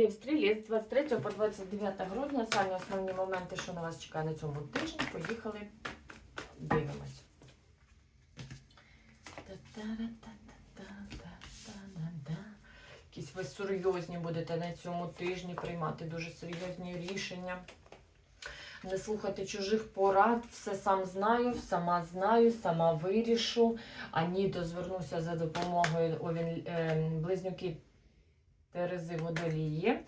Лів стрілець 23 по 29 грудня. Самі основні моменти, що на вас чекає на цьому тижні. Поїхали, дивимось. Якісь ви серйозні будете на цьому тижні приймати дуже серйозні рішення. Не слухати чужих порад, все сам знаю, сама знаю, сама вирішу. А ні, то звернуся за допомогою о, він, е, близнюки Терези водолії.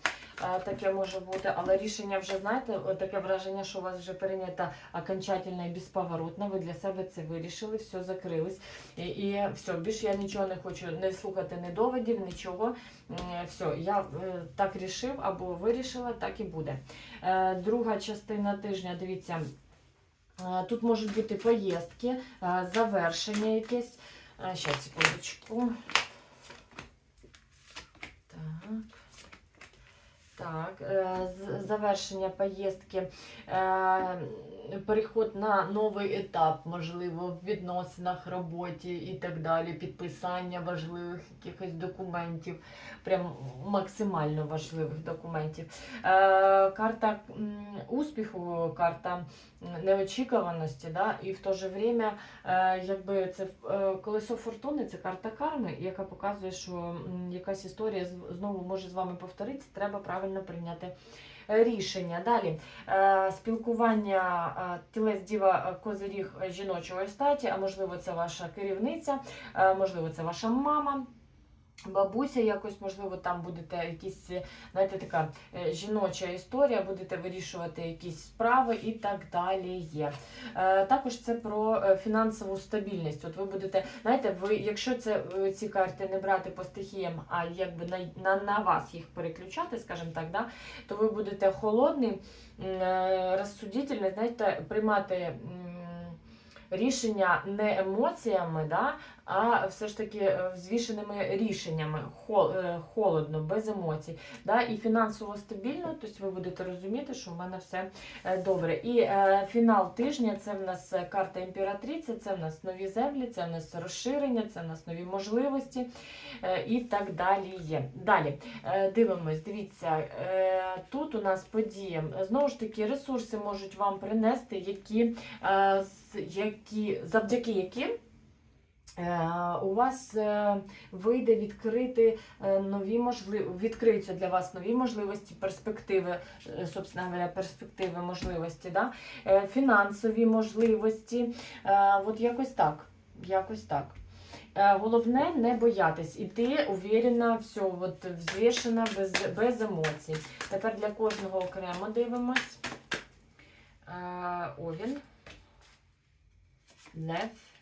Е, Таке може бути, але рішення вже, знаєте, таке враження, що у вас вже прийнято окончательно і безповоротно. Ви для себе це вирішили, все закрились. І, і все, більше я нічого не хочу не слухати, ні доводів, нічого. Все, я е, так рішив або вирішила, так і буде. Е, Друга частина тижня, дивіться, тут можуть бути поїздки, завершення якесь. Ще секундочку. Так. Так, е, завершення поїздки, е, переход на новий етап, можливо, в відносинах, роботі і так далі, підписання важливих якихось документів, прям максимально важливих документів. Е, Карта успіху, карта неочікуваності, да? і в то же время, якби це колесо фортуни, це карта карми, яка показує, що якась історія знову може з вами повторитися, треба правильно прийняти е, рішення. Далі е, спілкування е, тілець діва козиріг жіночої статі, а можливо, це ваша керівниця, можливо, це ваша мама. Бабуся, якось, можливо, там будете якісь, знаєте, така е, жіноча історія, будете вирішувати якісь справи і так далі є. Е, Також це про е, фінансову стабільність. От ви будете, знаєте, ви, якщо це ці карти не брати по стихіям, а якби на, на, на вас їх переключати, скажімо так, да, то ви будете холодний, е, знаєте, приймати. Рішення не емоціями, да, а все ж таки е, взвішеними рішеннями, е, холодно, без емоцій. Да, і фінансово стабільно, тобто ви будете розуміти, що в мене все е, добре. І фінал тижня це в нас карта імператриця, це в нас нові землі, це в нас розширення, це в нас нові можливості і так далі є. Далі дивимось, дивіться, тут у нас події. Знову ж таки, ресурси можуть вам принести, які, які завдяки яким. Е, У вас е, вийде відкрити е, нові можливості, відкриються для вас нові можливості, перспективи, собственно говоря, перспективи можливості, да? Фінансові можливості. От якось так. Якось так. Головне не боятись, іти уверенно, все, от, взвішено, без, без емоцій. Тепер для кожного окремо дивимось. Овін. Лев.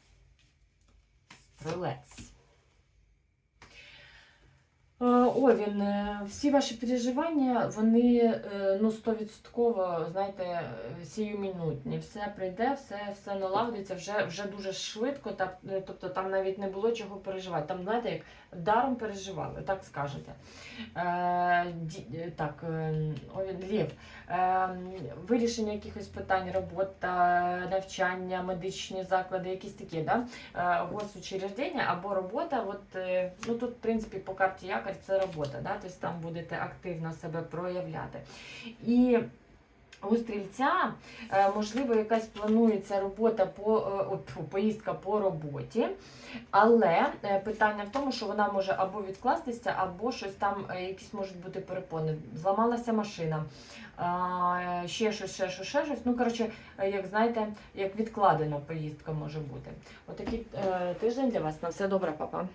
Brulettes. Е, Овін, е, всі ваші переживання, вони е, ну, 100%, знаєте, сіюмінутні. Все прийде, все, все налагодиться вже, вже дуже швидко. та- е, Тобто там навіть не було чого переживати. Там, знаєте, як даром переживали, так скажете. Е, так, Овін, Лев. Е, вирішення якихось питань, робота, навчання, медичні заклади, якісь такі, да? госучреждення або робота. От, ну, тут, в принципі, по карті якорь це робота, да? тобто там будете активно себе проявляти. І у стрільця, е, можливо, якась планується робота по е, поїздка по роботі, але е, питання в тому, що вона може або відкластися, або щось там, якісь можуть бути перепони. Зламалася машина, ще щось, ще щось, ще щось. Ну, коротше, як знаєте, як відкладена поїздка може бути. Отакий тиждень для вас. На все добре, папа.